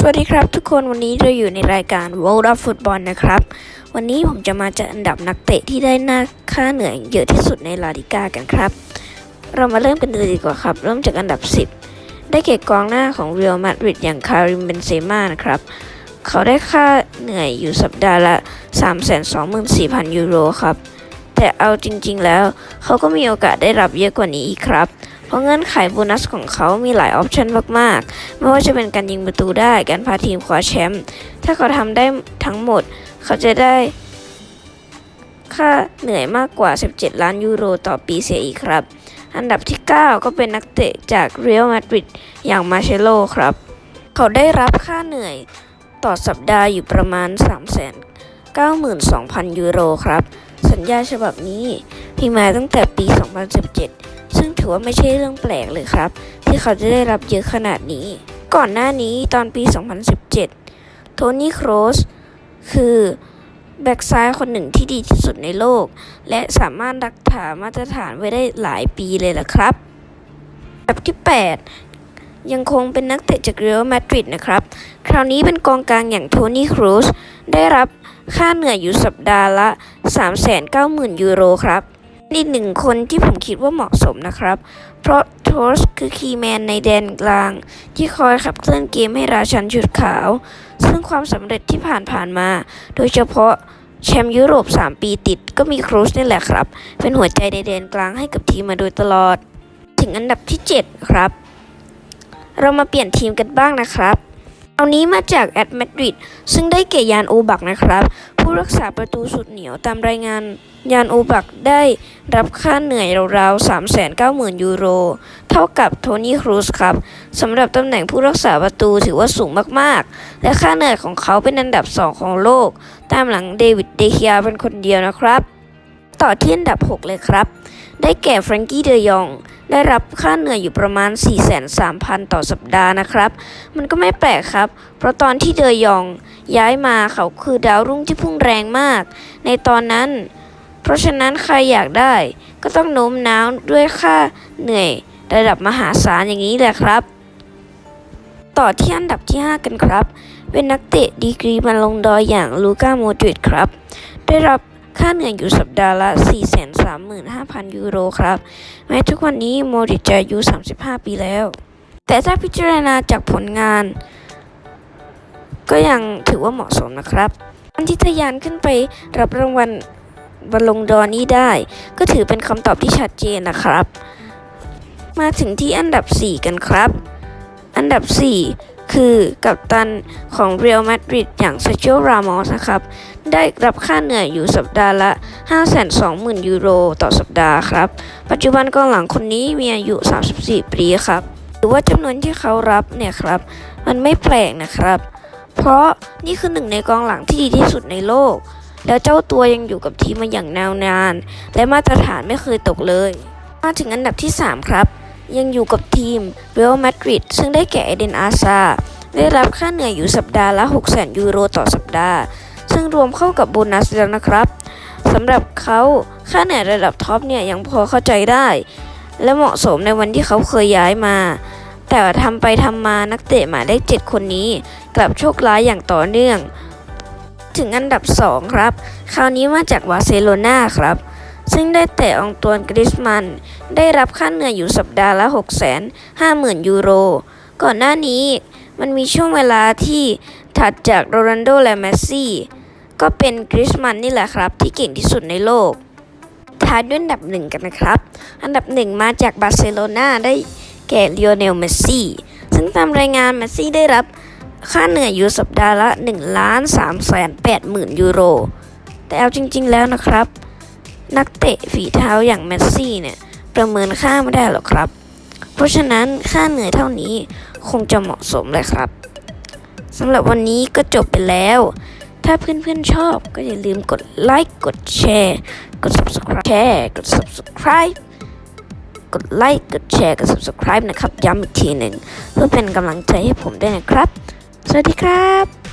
สวัสดีครับทุกคนวันนี้เราอยู่ในรายการ World of Football นะครับ วันนี้ผมจะมาจัดอันดับนักเตะที่ได้หน้าค่าเหนื่อยเยอะที่สุดในลาลิก้ากันครับ เรามาเริ่มกันเลยดีกว่าครับ เริ่มจากอันดับ 10 ได้เก็กองหน้าของเรอัลมาดริดอย่างคาริมเบนเซม่านะครับ เขาได้ค่าเหนื่อยอยู่สัปดาห์ละ 324,000 ยูโรครับ แต่เอาจริง ๆ แล้ว เขาก็มีโอกาสได้รับเยอะกว่านี้อีกครับเราะเงื่อนไขโบนัสของเขามีหลายออปชันมากๆ ไม่ว่าจะเป็นการยิงประตูได้การพาทีมคว้าแชมป์ถ้าเขาทำได้ทั้งหมด เขาจะได้ค่าเหนื่อยมากกว่า 17 ล้านยูโรต่อปีเสียอีกครับ อันดับที่ 9 ก็เป็นนักเตะจากเรอัลมาดริดอย่างมาเชโลครับ เขาได้รับค่าเหนื่อยต่อสัปดาห์อยู่ประมาณ392,000 ยูโรครับ สัญญาฉบับนี้มีมาตั้งแต่ปี 2017 ถือว่าไม่ใช่เรื่องแปลกเลยครับ ที่เขาจะได้รับเยอะขนาดนี้ ก่อนหน้านี้ตอนปี 2017 โทนี่โครสคือแบ็กซ้ายคนหนึ่งที่ดีที่สุดในโลก และสามารถรักษามาตรฐานไว้ได้หลายปีเลยล่ะครับอันดับที่ 8 ยังคงเป็นนักเตะจากเรอัลมาดริดนะครับ คราวนี้เป็นกองกลางอย่างโทนี่ครูซได้รับค่าเหนื่อยอยู่สัปดาห์ละ 390,000 ยูโรครับ อีกหนึ่งคนที่ผมคิดว่าเหมาะสมนะครับ เพราะโทสคือคีแมนในแดนกลาง ที่คอยขับเคลื่อนเกมให้ราชันชุดขาว ซึ่งความสำเร็จที่ผ่านผ่านๆมา โดยเฉพาะแชมป์ยุโรป 3 ปีติดก็มีครูสนี่แหละครับ เป็นหัวใจในแดนกลางให้กับทีมมาโดยตลอด ถึงอันดับที่ 7 ครับ เรามาเปลี่ยนทีมกันบ้างนะครับเอานี้มาจากแอตมาดริดซึ่งได้เก่ยานโอบักนะครับ ผู้รักษาประตูสุดเหนียวตามรายงานยานอูบักได้รับค่าเหนื่อยราวๆ 390,000 ยูโร เท่ากับโทนี่ครูซครับสำหรับตำแหน่งผู้รักษาประตูถือว่าสูงมากๆ และค่าเหนื่อยของเขาเป็นอันดับ2ของโลก ตามหลังเดวิดเดเคียเป็นคนเดียวนะครับ ต่อที่อันดับ 6 เลยครับ ได้แก่แฟรงกี้เดยอง ได้รับค่าเหนื่อยอยู่ประมาณ 43,000 ต่อสัปดาห์นะครับ มันก็ไม่แปลกครับ เพราะตอนที่เดยอง ย้ายมาเขาคือดาวรุ่งที่พุ่งแรงมาก ในตอนนั้น เพราะฉะนั้นใครอยากได้ ก็ต้องโน้มน้าวด้วยค่าเหนื่อย ระดับมหาศาลอย่างนี้แหละครับ ต่อที่อันดับที่ 5 กันครับ เป็นนักเตะดีกรีมาลงดอยอย่างลูก้าโมดริดครับ ได้รับ ค่าเหนื่อยอยู่สัปดาห์ละ 435,000 ยูโรครับ แม้ทุกวันนี้โมดริจะอายุ 35 ปีแล้ว แต่ถ้าพิจารณาจากผลงาน ก็ยังถือว่าเหมาะสมนะครับการที่ทะยานขึ้นไปรับรางวัลบอลลงดอนี้ได้ ก็ถือเป็นคำตอบที่ชัดเจนนะครับ มาถึงที่อันดับ 4 กันครับ อันดับ 4 คือกัปตันของเรอัลมาดริดอย่างเซจิโอรามอสนะครับ ได้รับค่าเหนื่อยอยู่สัปดาห์ละ 520,000 ยูโรต่อสัปดาห์ครับ ปัจจุบันกองหลังคนนี้มีอายุ 34 ปีครับ หรือว่าจำนวนที่เขารับเนี่ยครับ มันไม่แปลกนะครับ เพราะนี่คือหนึ่งในกองหลังที่ดีที่สุดในโลก แล้วเจ้าตัวยังอยู่กับทีมมาอย่างยาวนาน และมาตรฐานไม่เคยตกเลย มาถึงอันดับที่ 3 ครับ ยังอยู่กับทีมเรอัลมาดริดซึ่งได้แก่เอเดนอาซา ได้รับค่าเหนื่อยอยู่สัปดาห์ละ 600,000 ยูโรต่อสัปดาห์ ซึ่งรวมเข้ากับโบนัสแล้วนะครับสำหรับเขาค่าเหนื่อยระดับท็อปเนี่ยยังพอเข้าใจได้ และเหมาะสมในวันที่เขาเคยย้ายมา แต่ทำไปทำมานักเตะหมายเลขเจ็ดคนนี้ กลับโชคร้ายอย่างต่อเนื่อง ถึงอันดับ 2 ครับ คราวนี้มาจากบาร์เซโลนาครับ ซึ่งได้แต่อองตวนกริสมัน ได้รับค่าเหนื่อยอยู่สัปดาห์ละ 6 5 0 0 0 0 ยูโร ก่อนหน้านี้มันมีช่วงเวลาที่ถัดจากโรนัลโดและเมสซี่ ก็เป็นกริสมันนี่แหละครับ ที่เก่งที่สุดในโลก ท้ายด้วยอันดับหนึ่งกันนะครับ อันดับหนึ่งมาจากบาร์เซโลนาได้แก่ลีโอเนลเมสซี่ซึ่งตามรายงานเมสซี่ได้รับค่าเหนื่อยอยู่สัปดาห์ละ1ล้าน3แสน8หมื่นยูโร แต่เอาจริง ๆ แล้วนะครับ นักเตะฝีเท้าอย่างเมสซี่เนี่ยประเมินค่าไม่ได้หรอกครับ เพราะฉะนั้นค่าเหนื่อยเท่านี้คงจะเหมาะสมเลยครับสำหรับวันนี้ก็จบไปแล้ว ถ้าเพื่อนๆชอบก็อย่าลืมกดไลค์ กดแชร์ กด subscribe แชร์กด subscribe กดไลค์ กดแชร์ กด subscribe นะครับ ย้ำอีกทีหนึ่ง เพื่อเป็นกำลังใจให้ผมด้วยนะครับ สวัสดีครับ